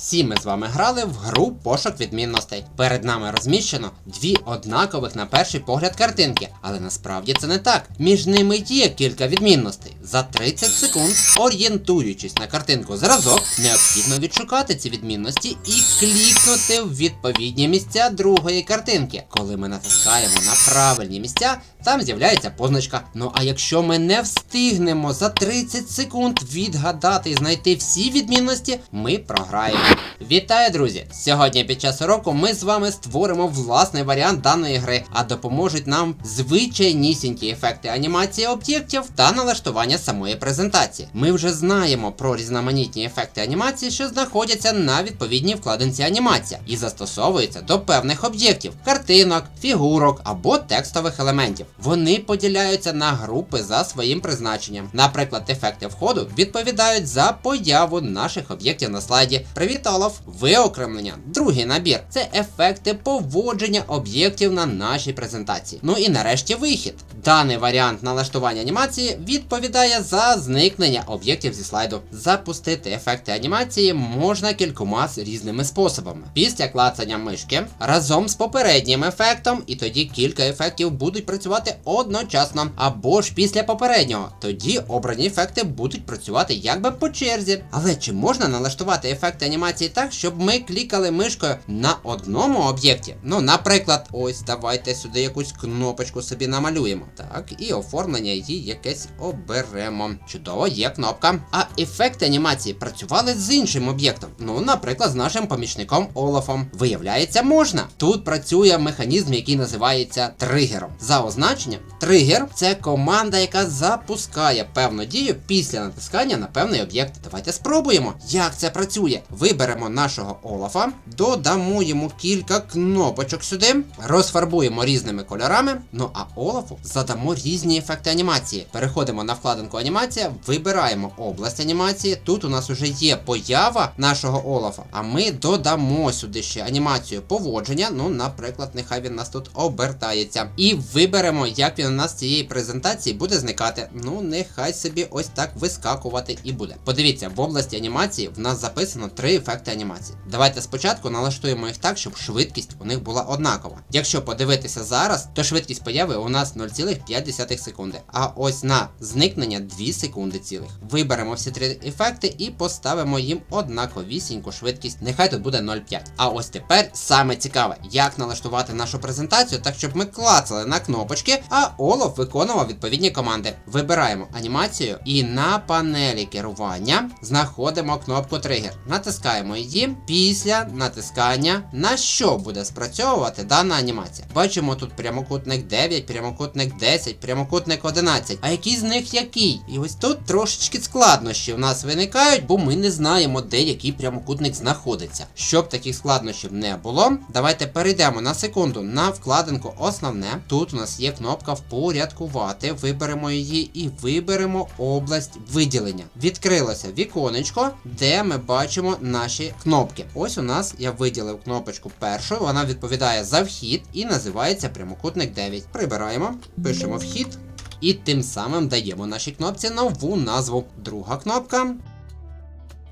Всі ми з вами грали в гру пошук відмінностей. Перед нами розміщено дві однакових на перший погляд картинки, але насправді це не так. Між ними є кілька відмінностей. За 30 секунд, орієнтуючись на картинку зразок, необхідно відшукати ці відмінності і клікнути в відповідні місця другої картинки. Коли ми натискаємо на правильні місця, там з'являється позначка. Ну а якщо ми не встигнемо за 30 секунд відгадати і знайти всі відмінності, ми програємо. Вітаю, друзі! Сьогодні під час уроку ми з вами створимо власний варіант даної гри, а допоможуть нам звичайнісінькі ефекти анімації об'єктів та налаштування самої презентації. Ми вже знаємо про різноманітні ефекти анімації, що знаходяться на відповідній вкладинці анімація і застосовуються до певних об'єктів, картинок, фігурок або текстових елементів. Вони поділяються на групи за своїм призначенням. Наприклад, ефекти входу відповідають за появу наших об'єктів на слайді. Привіт, Олаф! Виокремлення. Другий набір це ефекти поводження об'єктів на нашій презентації. Ну і нарешті вихід. Даний варіант налаштування анімації відповідає за зникнення об'єктів зі слайду. Запустити ефекти анімації можна кількома різними способами. Після клацання мишки разом з попереднім ефектом, і тоді кілька ефектів будуть працювати одночасно, або ж після попереднього. Тоді обрані ефекти будуть працювати якби по черзі. Але чи можна налаштувати ефекти анімації так, щоб ми клікали мишкою на одному об'єкті? Ну, наприклад, ось давайте сюди якусь кнопочку собі намалюємо. Так, і оформлення її якесь оберемо. Чудово, є кнопка. А ефекти анімації працювали з іншим об'єктом. Ну, наприклад, з нашим помічником Олафом. Виявляється, можна. Тут працює механізм, який називається тригером. За означенням, тригер це команда, яка запускає певну дію після натискання на певний об'єкт. Давайте спробуємо, як це працює. Виберемо нашого Олафа, додамо йому кілька кнопочок сюди, розфарбуємо різними кольорами. Ну а Олафу задамо різні ефекти анімації. Переходимо на вкладинку анімація, вибираємо область анімації. Тут у нас вже є поява нашого Олафа, а ми додамо сюди ще анімацію поводження. Ну, наприклад, нехай він нас тут обертається. І виберемо, як він у нас з цієї презентації буде зникати. Ну, нехай собі ось так вискакувати і буде. Подивіться, в області анімації в нас записано три ефекти анімації. Давайте спочатку налаштуємо їх так, щоб швидкість у них була однакова. Якщо подивитися зараз, то швидкість появи у нас 0,5 секунди. А ось на зникнення 2 секунди цілих. Виберемо всі три ефекти і поставимо їм однаковісіньку швидкість. Нехай тут буде 0,5. А ось тепер саме цікаве, як налаштувати нашу презентацію, так щоб ми клацали на кнопочки, а Олаф виконував відповідні команди. Вибираємо анімацію і на панелі керування знаходимо кнопку тригер. Натискаємо її. Після натискання на що буде спрацьовувати дана анімація. Бачимо тут прямокутник 9, прямокутник 10, прямокутник 11. А який з них який? І ось тут трошечки складнощі в нас виникають, бо ми не знаємо, де який прямокутник знаходиться. Щоб таких складнощів не було, давайте перейдемо на секунду на вкладинку Основне. Тут у нас є кнопка Впорядкувати. Виберемо її і виберемо область виділення. Відкрилося віконечко, де ми бачимо наші кнопки. Ось у нас я виділив кнопочку першу, вона відповідає за вхід і називається прямокутник 9. Прибираємо, пишемо вхід. І тим самим даємо нашій кнопці нову назву. Друга кнопка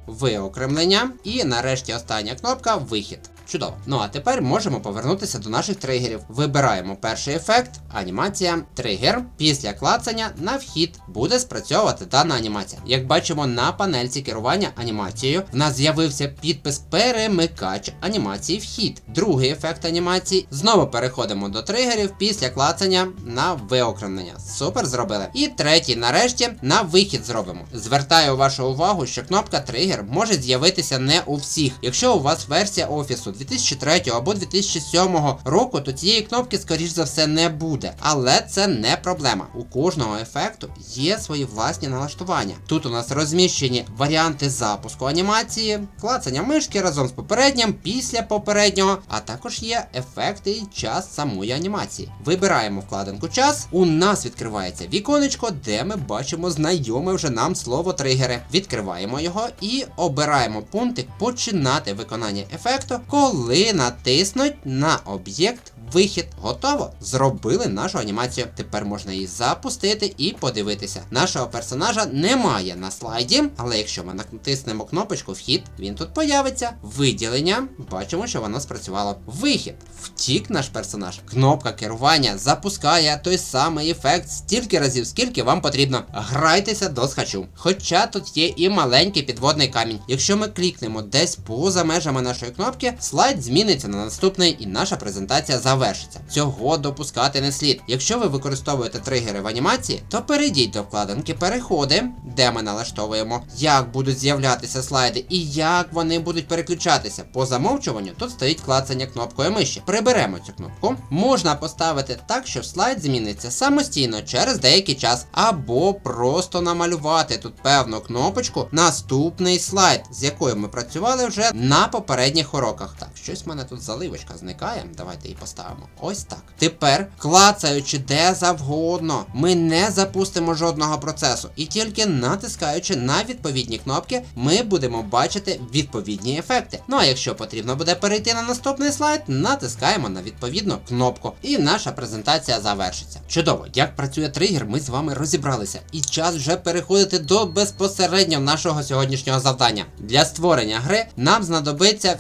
виокремлення. І нарешті остання кнопка вихід. Чудово. Ну а тепер можемо повернутися до наших тригерів. Вибираємо перший ефект, анімація, тригер. Після клацання на вхід буде спрацьовувати дана анімація. Як бачимо на панельці керування анімацією, в нас з'явився підпис перемикач анімації вхід. Другий ефект анімації. Знову переходимо до тригерів після клацання на виокремлення. Супер зробили. І третій, нарешті, на вихід зробимо. Звертаю вашу увагу, що кнопка тригер може з'явитися не у всіх. Якщо у вас версія офісу 2003 або 2007 року, то цієї кнопки, скоріш за все, не буде. Але це не проблема. У кожного ефекту є свої власні налаштування. Тут у нас розміщені варіанти запуску анімації, клацання мишки разом з попереднім, після попереднього, а також є ефекти і час самої анімації. Вибираємо вкладинку час. У нас відкривається віконечко, де ми бачимо знайоме вже нам слово тригери. Відкриваємо його і обираємо пунктик починати виконання ефекту, коли натиснуть на об'єкт вихід. Готово. Зробили нашу анімацію. Тепер можна її запустити і подивитися. Нашого персонажа немає на слайді, але якщо ми натиснемо кнопочку вхід, він тут появиться. Виділення. Бачимо, що воно спрацювало. Вихід. Втік наш персонаж. Кнопка керування запускає той самий ефект стільки разів, скільки вам потрібно. Грайтеся до схачу. Хоча тут є і маленький підводний камінь. Якщо ми клікнемо десь поза межами нашої кнопки, слайд зміниться на наступний і наша презентація завершиться. Цього допускати не слід. Якщо ви використовуєте тригери в анімації, то перейдіть до вкладинки переходи, де ми налаштовуємо, як будуть з'являтися слайди і як вони будуть переключатися. По замовчуванню тут стоїть клацання кнопкою миші. Приберемо цю кнопку. Можна поставити так, що слайд зміниться самостійно через деякий час, або просто намалювати тут певну кнопочку наступний слайд, з якою ми працювали вже на попередніх уроках. Так, щось в мене тут заливочка зникає. Давайте її поставимо. Ось так. Тепер, клацаючи де завгодно, ми не запустимо жодного процесу. І тільки натискаючи на відповідні кнопки, ми будемо бачити відповідні ефекти. Ну а якщо потрібно буде перейти на наступний слайд, натискаємо на відповідну кнопку, і наша презентація завершиться. Чудово, як працює тригер, ми з вами розібралися. І час вже переходити до безпосередньо нашого сьогоднішнього завдання. Для створення гри нам знадобиться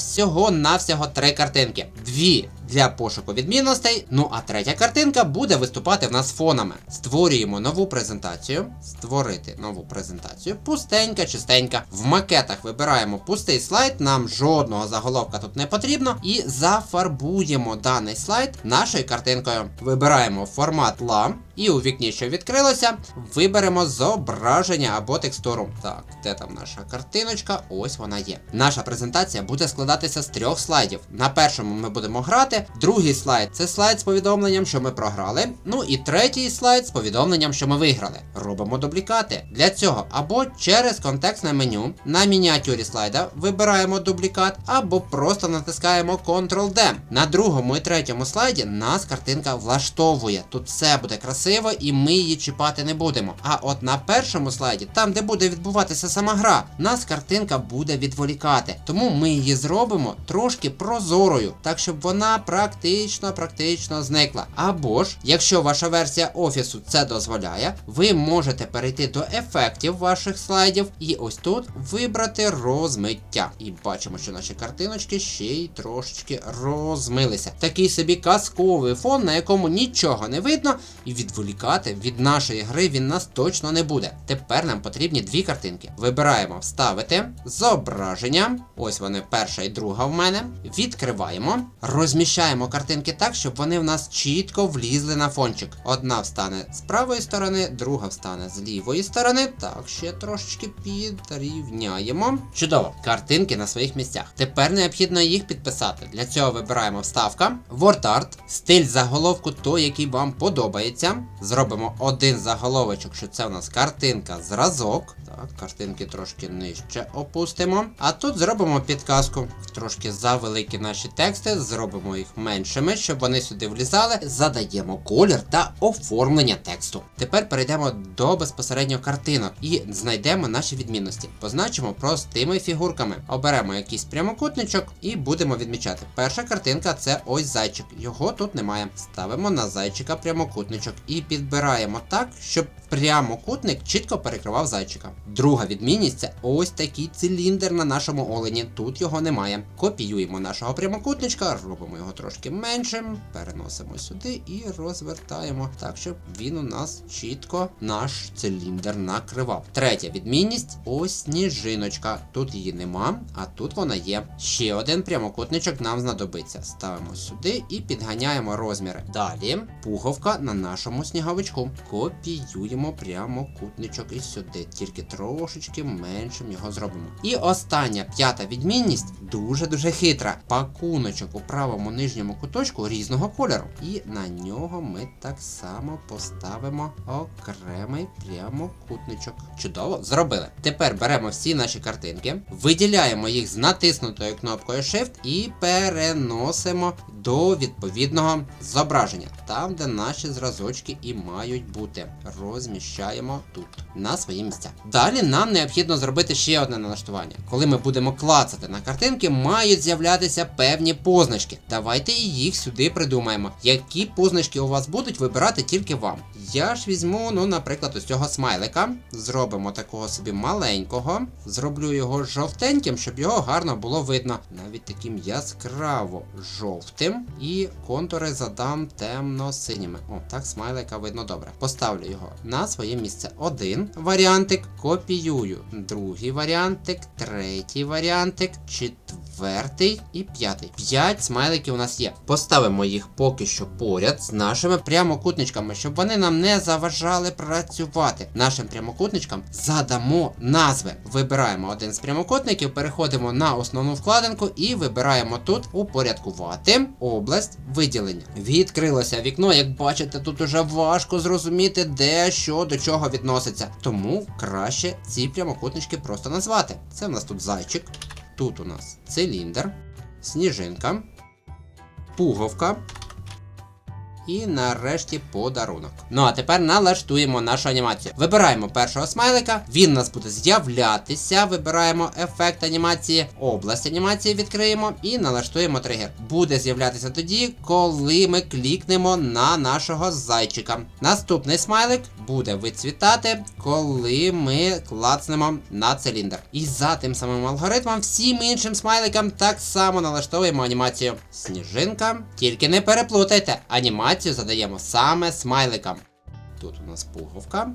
всього-навсього три картинки. Дві для пошуку відмінностей. Ну а третя картинка буде виступати в нас фонами. Створюємо нову презентацію. Створити нову презентацію. Пустенька, чистенька. В макетах вибираємо пустий слайд, нам жодного заголовка тут не потрібно. І зафарбуємо даний слайд нашою картинкою. Вибираємо формат LAM. І у вікні, що відкрилося, виберемо зображення або текстуру. Так, де там наша картиночка? Ось вона є. Наша презентація буде складатися з трьох слайдів. На першому ми будемо грати, другий слайд це слайд з повідомленням, що ми програли. Ну і третій слайд з повідомленням, що ми виграли. Робимо дублікати. Для цього або через контекстне меню на мініатюрі слайда вибираємо дублікат, або просто натискаємо Ctrl-D. На другому і третьому слайді нас картинка влаштовує. Тут все буде красиво і ми її чіпати не будемо. А от на першому слайді, там де буде відбуватися сама гра, нас картинка буде відволікати. Тому ми її зробимо трошки прозорою, так щоб вона практично практично зникла. Або ж, якщо ваша версія офісу це дозволяє, ви можете перейти до ефектів ваших слайдів і ось тут вибрати розмиття. І бачимо, що наші картиночки ще й трошечки розмилися. Такий собі казковий фон, на якому нічого не видно, і відволікати від нашої гри він нас точно не буде. Тепер нам потрібні дві картинки. Вибираємо вставити зображення. Ось вони, перша і друга в мене. Відкриваємо, розміщаємо картинки так, щоб вони в нас чітко влізли на фончик. Одна встане з правої сторони, друга встане з лівої сторони. Так, ще трошечки підрівняємо. Чудово, картинки на своїх місцях. Тепер необхідно їх підписати. Для цього вибираємо вставка, WordArt, стиль заголовку той, який вам подобається. Зробимо один заголовочок, що це у нас картинка зразок. Картинки трошки нижче опустимо. А тут зробимо підказку. Трошки завеликі наші тексти, зробимо їх меншими, щоб вони сюди влізали. Задаємо колір та оформлення тексту. Тепер перейдемо до безпосередньо картинок і знайдемо наші відмінності. Позначимо простими фігурками. Оберемо якийсь прямокутничок і будемо відмічати. Перша картинка це ось зайчик. Його тут немає. Ставимо на зайчика прямокутничок і підбираємо так, щоб прямокутник чітко перекривав зайчика. Друга відмінність це ось такий циліндр на нашому олені. Тут його немає. Копіюємо нашого прямокутничка, робимо його трошки меншим, переносимо сюди і розвертаємо так, щоб він у нас чітко наш циліндр накривав. Третя відмінність ось сніжиночка. Тут її нема, а тут вона є. Ще один прямокутничок нам знадобиться. Ставимо сюди і підганяємо розміри. Далі пуговка на нашому сніговичку. Копіюємо прямокутничок і сюди. Тільки трошечки меншим його зробимо. І остання п'ята відмінність дуже-дуже хитра. Пакуночок у правому нижньому куточку різного кольору. І на нього ми так само поставимо окремий прямокутничок. Чудово, зробили. Тепер беремо всі наші картинки, виділяємо їх з натиснутою кнопкою Shift і переносимо до відповідного зображення, там, де наші зразочки і мають бути. Розміщаємо тут на свої місця. Далі нам необхідно зробити ще одне налаштування. Коли ми будемо клацати на картинки, мають з'являтися певні позначки. Давайте їх сюди придумаємо. Які позначки у вас будуть, вибирати тільки вам. Я ж візьму, ну, наприклад, ось цього смайлика. Зробимо такого собі маленького. Зроблю його жовтеньким, щоб його гарно було видно. Навіть таким яскраво жовтим. І контури задам темно-синіми. О, так смайлика видно добре. Поставлю його на своє місце. Один варіантик. Копіюю. Другий варіантик, третій варіантик, четвертий і п'ятий. П'ять смайликів у нас є. Поставимо їх поки що поряд з нашими прямокутничками, щоб вони нам не заважали працювати. Нашим прямокутничкам задамо назви. Вибираємо один з прямокутників, переходимо на основну вкладинку і вибираємо тут упорядкувати область виділення. Відкрилося вікно, як бачите, тут уже важко зрозуміти, де що до чого відноситься. Тому краще ці прямокутнички просто назвати. Це в нас тут зайчик, тут у нас циліндр, сніжинка, пуговка. І нарешті подарунок. Ну а тепер налаштуємо нашу анімацію. Вибираємо першого смайлика, він у нас буде з'являтися. Вибираємо ефект анімації, область анімації відкриємо і налаштуємо тригер. Буде з'являтися тоді, коли ми клікнемо на нашого зайчика. Наступний смайлик буде вицвітати, коли ми клацнемо на циліндр. І за тим самим алгоритмом, всім іншим смайликам так само налаштовуємо анімацію. Сніжинка. Тільки не переплутайте, анімацію задаємо саме смайликам. Тут у нас пуговка.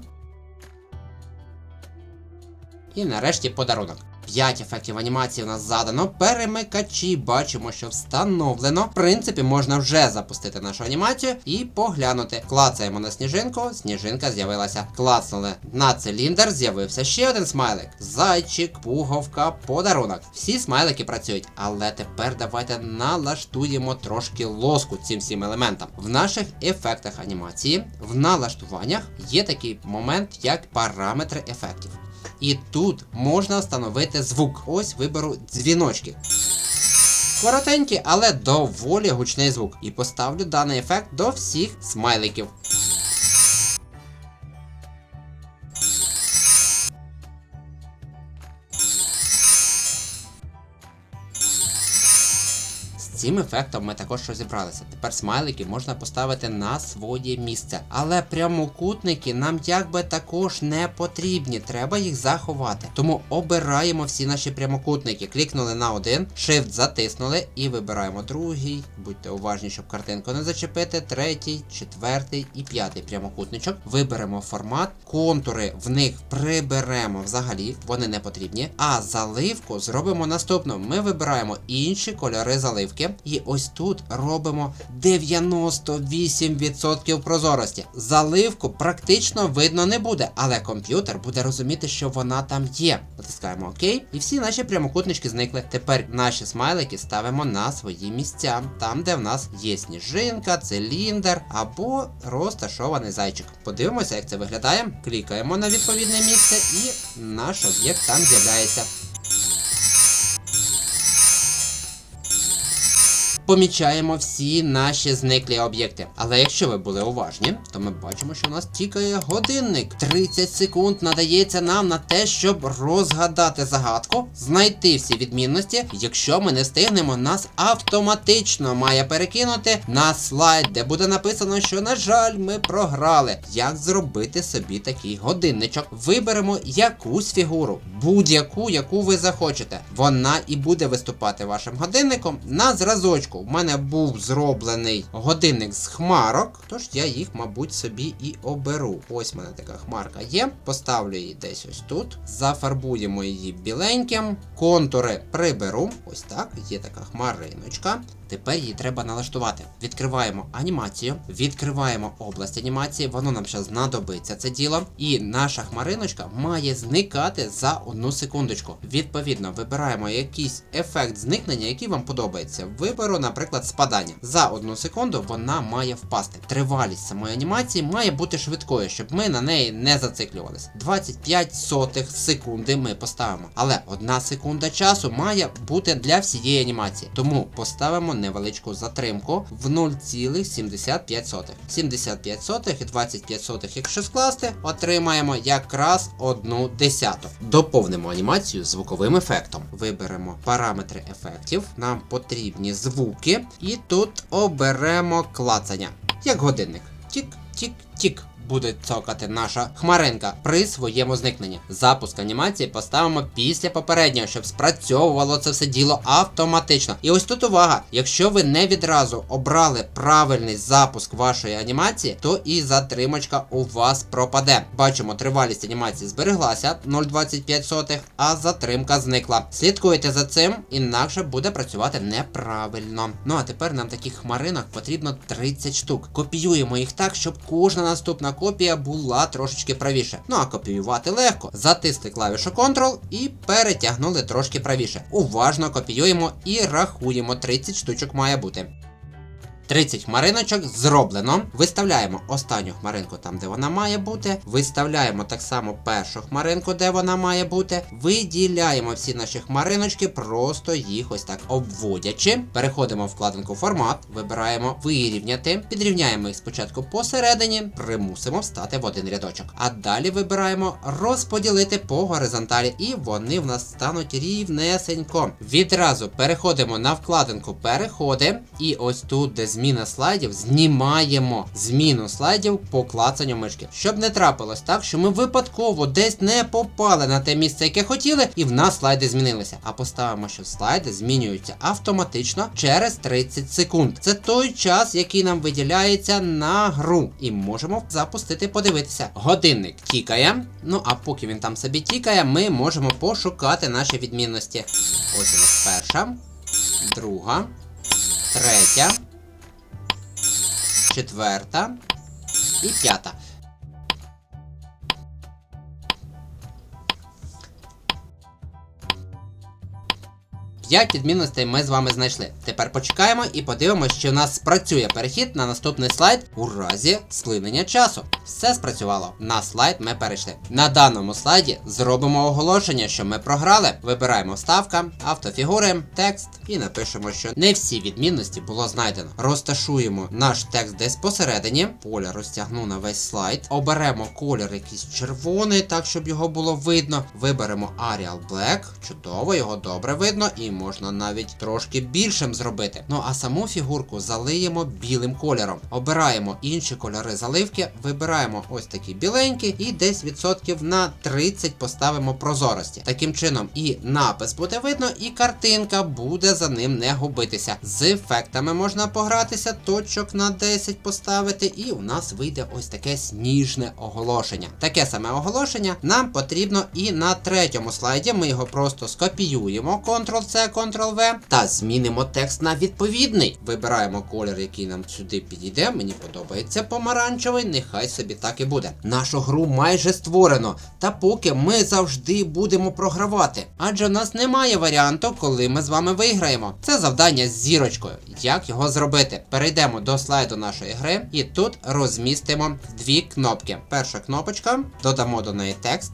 І нарешті подарунок. 5 ефектів анімації у нас задано. Перемикачі бачимо, що встановлено. В принципі, можна вже запустити нашу анімацію і поглянути. Клацаємо на сніжинку, сніжинка з'явилася. Клацнули на циліндр, з'явився ще один смайлик. Зайчик, пуговка, подарунок. Всі смайлики працюють, але тепер давайте налаштуємо трошки лоску цим всім елементам. В наших ефектах анімації, в налаштуваннях є такий момент, як параметри ефектів. І тут можна встановити звук. Ось виберу дзвіночки. Коротенький, але доволі гучний звук. І поставлю даний ефект до всіх смайликів. Цим ефектом ми також розібралися. Тепер смайлики можна поставити на своє місце. Але прямокутники нам якби також не потрібні, треба їх заховати. Тому обираємо всі наші прямокутники. Клікнули на один, Shift затиснули і вибираємо другий. Будьте уважні, щоб картинку не зачепити. Третій, четвертий і п'ятий прямокутничок. Виберемо формат, контури в них приберемо взагалі, вони не потрібні. А заливку зробимо наступно. Ми вибираємо інші кольори заливки. І ось тут робимо 98% прозорості. Заливку практично видно не буде, але комп'ютер буде розуміти, що вона там є. Натискаємо ОК, і всі наші прямокутнички зникли. Тепер наші смайлики ставимо на свої місця, там, де в нас є сніжинка, циліндр або розташований зайчик. Подивимося, як це виглядає. Клікаємо на відповідне місце, і наш об'єкт там з'являється. Помічаємо всі наші зниклі об'єкти. Але якщо ви були уважні, то ми бачимо, що у нас тікає годинник. 30 секунд надається нам на те, щоб розгадати загадку, знайти всі відмінності. Якщо ми не встигнемо, нас автоматично має перекинути на слайд, де буде написано, що, на жаль, ми програли. Як зробити собі такий годинничок? Виберемо якусь фігуру, будь-яку, яку ви захочете. Вона і буде виступати вашим годинником на зразочку. У мене був зроблений годинник з хмарок, тож я їх, мабуть, собі і оберу. Ось в мене така хмарка є. Поставлю її десь ось тут. Зафарбуємо її біленьким. Контури приберу. Ось так, є така хмариночка. Тепер її треба налаштувати. Відкриваємо анімацію, відкриваємо область анімації, воно нам ще знадобиться це діло. І наша хмариночка має зникати за одну секундочку. Відповідно, вибираємо якийсь ефект зникнення, який вам подобається. Виберу, наприклад, спадання. За одну секунду вона має впасти. Тривалість самої анімації має бути швидкою, щоб ми на неї не зациклювалися. 25 сотих секунди ми поставимо. Але одна секунда часу має бути для всієї анімації. Тому поставимо невеличку затримку в 0,75 75 сотих і 25 сотих, якщо скласти, отримаємо якраз одну десяту. Доповнимо анімацію звуковим ефектом. Виберемо параметри ефектів, нам потрібні звуки, і тут оберемо клацання. Як годинник. Тік-тік-тік. Буде цокати наша хмаринка при своєму зникненні. Запуск анімації поставимо після попереднього, щоб спрацьовувало це все діло автоматично. І ось тут увага: якщо ви не відразу обрали правильний запуск вашої анімації, то і затримочка у вас пропаде. Бачимо, тривалість анімації збереглася 0,25, а затримка зникла. Слідкуйте за цим, інакше буде працювати неправильно. Ну а тепер нам таких хмаринок потрібно 30 штук. Копіюємо їх так, щоб кожна наступна копія була трошечки правіше. Ну а копіювати легко. Затисли клавішу Ctrl і перетягнули трошки правіше. Уважно копіюємо і рахуємо 30 штучок має бути. 30 хмариночок зроблено. Виставляємо останню хмаринку там, де вона має бути. Виставляємо так само першу хмаринку, де вона має бути. Виділяємо всі наші хмариночки, просто їх ось так обводячи. Переходимо в вкладинку формат, вибираємо вирівняти, підрівняємо їх спочатку посередині, примусимо встати в один рядочок. А далі вибираємо розподілити по горизонталі, і вони в нас стануть рівнесенько. Відразу переходимо на вкладинку переходи, і ось тут, де зміна слайдів, знімаємо зміну слайдів по клацанню мишки. Щоб не трапилось так, що ми випадково десь не попали на те місце, яке хотіли, і в нас слайди змінилися. А поставимо, що слайди змінюються автоматично через 30 секунд. Це той час, який нам виділяється на гру. І можемо запустити, подивитися. Годинник тікає. Ну а поки він там собі тікає, ми можемо пошукати наші відмінності. Ось у нас перша, друга, третя четверта і п'ята. П'ять відмінностей ми з вами знайшли. Тепер почекаємо і подивимося, чи в нас спрацює перехід на наступний слайд у разі сплинення часу. Все спрацювало. На слайд ми перейшли. На даному слайді зробимо оголошення, що ми програли. Вибираємо вставка, автофігури, текст і напишемо, що не всі відмінності було знайдено. Розташуємо наш текст десь посередині. Поля розтягну на весь слайд. Оберемо колір якийсь червоний, так щоб його було видно. Виберемо Arial Black. Чудово, його добре видно, і можна навіть трошки більшим зробити. Ну а саму фігурку залиємо білим кольором. Обираємо інші кольори заливки, вибираємо ось такий біленький, і десь відсотків на 30 поставимо прозорості. Таким чином, і напис буде видно, і картинка буде за ним не губитися. З ефектами можна погратися, точок на 10 поставити, і у нас вийде ось таке сніжне оголошення. Таке саме оголошення нам потрібно і на третьому слайді. Ми його просто скопіюємо, Ctrl-C, Ctrl-V, та змінимо текст на відповідний. Вибираємо колір, який нам сюди підійде. Мені подобається помаранчевий, нехай собі так і буде. Нашу гру майже створено, та поки ми завжди будемо програвати. Адже у нас немає варіанту, коли ми з вами виграємо. Це завдання з зірочкою. Як його зробити? Перейдемо до слайду нашої гри і тут розмістимо дві кнопки. Перша кнопочка, додамо до неї текст.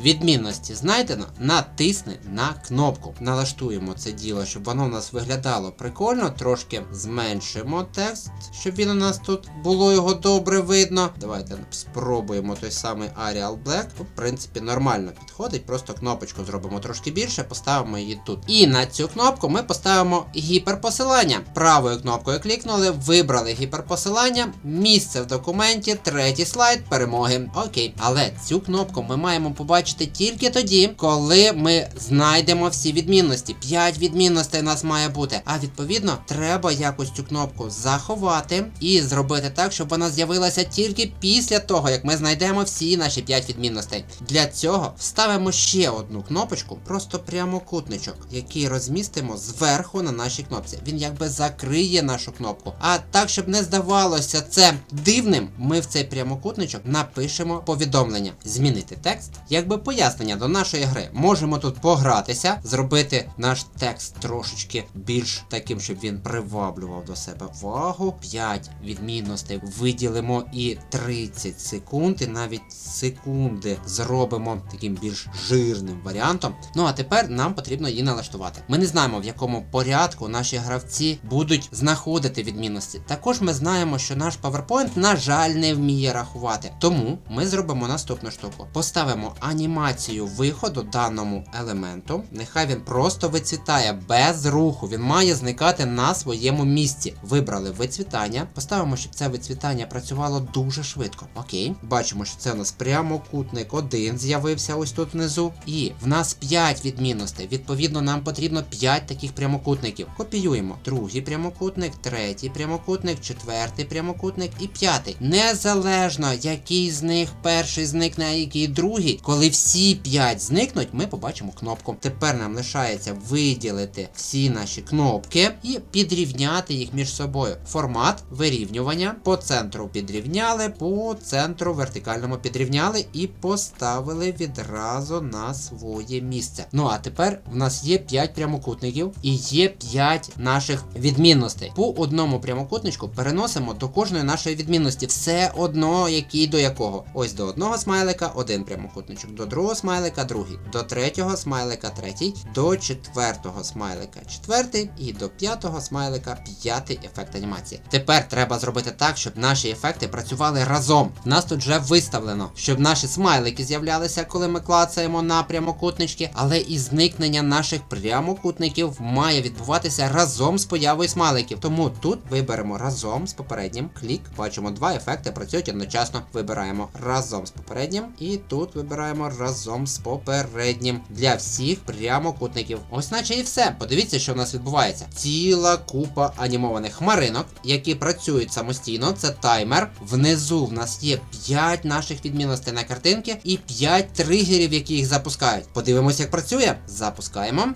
Відмінності знайдено, натисни на кнопку. Налаштуємо це діло, щоб воно у нас виглядало прикольно. Трошки зменшимо текст, щоб він у нас тут було його добре видно. Давайте спробуємо той самий Arial Black. В принципі, нормально підходить. Просто кнопочку зробимо трошки більше, поставимо її тут. І на цю кнопку ми поставимо гіперпосилання. Правою кнопкою клікнули, вибрали гіперпосилання, місце в документі, третій слайд перемоги. Окей. Але цю кнопку ми маємо побачити тільки тоді, коли ми знайдемо всі відмінності. 5 відмінностей у нас має бути. А відповідно, треба якось цю кнопку заховати і зробити так, щоб вона з'явилася тільки після того, як ми знайдемо всі наші 5 відмінностей. Для цього вставимо ще одну кнопочку, просто прямокутничок, який розмістимо зверху на нашій кнопці. Він якби закриє нашу кнопку. А так, щоб не здавалося це дивним, ми в цей прямокутничок напишемо повідомлення. Змінити текст. Якби якби пояснення до нашої гри. Можемо тут погратися, зробити наш текст трошечки більш таким, щоб він приваблював до себе увагу. 5 відмінностей виділимо і 30 секунд, і навіть секунди зробимо таким більш жирним варіантом. Ну а тепер нам потрібно її налаштувати. Ми не знаємо, в якому порядку наші гравці будуть знаходити відмінності. Також ми знаємо, що наш PowerPoint, на жаль, не вміє рахувати. Тому ми зробимо наступну штуку: поставимо анімацію виходу даному елементу. Нехай він просто вицвітає без руху. Він має зникати на своєму місці. Вибрали вицвітання. Поставимо, щоб це вицвітання працювало дуже швидко. Окей, бачимо, що це у нас прямокутник один з'явився ось тут внизу. І в нас 5 відмінностей. Відповідно, нам потрібно 5 таких прямокутників. Копіюємо другий прямокутник, третій прямокутник, четвертий прямокутник і п'ятий. Незалежно, який з них перший зникне, а який другий. Коли всі 5 зникнуть, ми побачимо кнопку. Тепер нам лишається виділити всі наші кнопки і підрівняти їх між собою. Формат вирівнювання по центру підрівняли, по центру вертикальному підрівняли і поставили відразу на своє місце. Ну а тепер в нас є 5 прямокутників і є 5 наших відмінностей. По одному прямокутничку переносимо до кожної нашої відмінності все одно, який до якого. Ось до одного смайлика один прямокутничок, до другого смайлика другий, до третього смайлика третій, до четвертого смайлика четвертий і до п'ятого смайлика п'ятий ефект анімації. Тепер треба зробити так, щоб наші ефекти працювали разом. Нас тут вже виставлено, щоб наші смайлики з'являлися, коли ми клацаємо на прямокутнички, але і зникнення наших прямокутників має відбуватися разом з появою смайликів. Тому тут виберемо разом з попереднім клік. Бачимо, два ефекти працюють одночасно. Вибираємо разом з попереднім, і тут вибираємо разом з попереднім для всіх прямокутників. Ось наче і все. Подивіться, що в нас відбувається. Ціла купа анімованих хмаринок, які працюють самостійно. Це таймер. Внизу в нас є 5 наших відмінностей на картинки і 5 тригерів, які їх запускають. Подивимось, як працює. Запускаємо.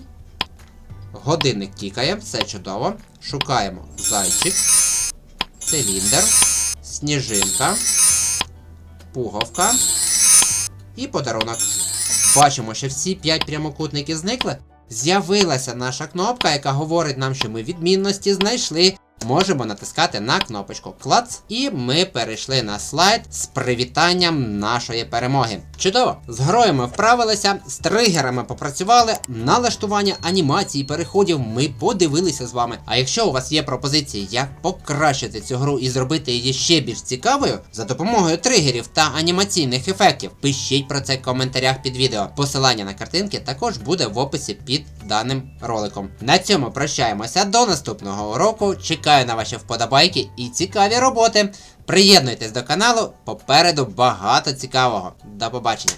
Годинник тікає, все чудово. Шукаємо зайчик, циліндр, сніжинка, пуговка і подарунок. Бачимо, що всі 5 прямокутників зникли. З'явилася наша кнопка, яка говорить нам, що ми відмінності знайшли. Можемо натискати на кнопочку клац, і ми перейшли на слайд з привітанням нашої перемоги. Чудово! З героями вправилися, з тригерами попрацювали, налаштування анімації переходів ми подивилися з вами. А якщо у вас є пропозиції, як покращити цю гру і зробити її ще більш цікавою, за допомогою тригерів та анімаційних ефектів, пишіть про це в коментарях під відео. Посилання на картинки також буде в описі під даним роликом. На цьому прощаємося до наступного уроку. Чекаю на ваші вподобайки і цікаві роботи. Приєднуйтесь до каналу, попереду багато цікавого. До побачення!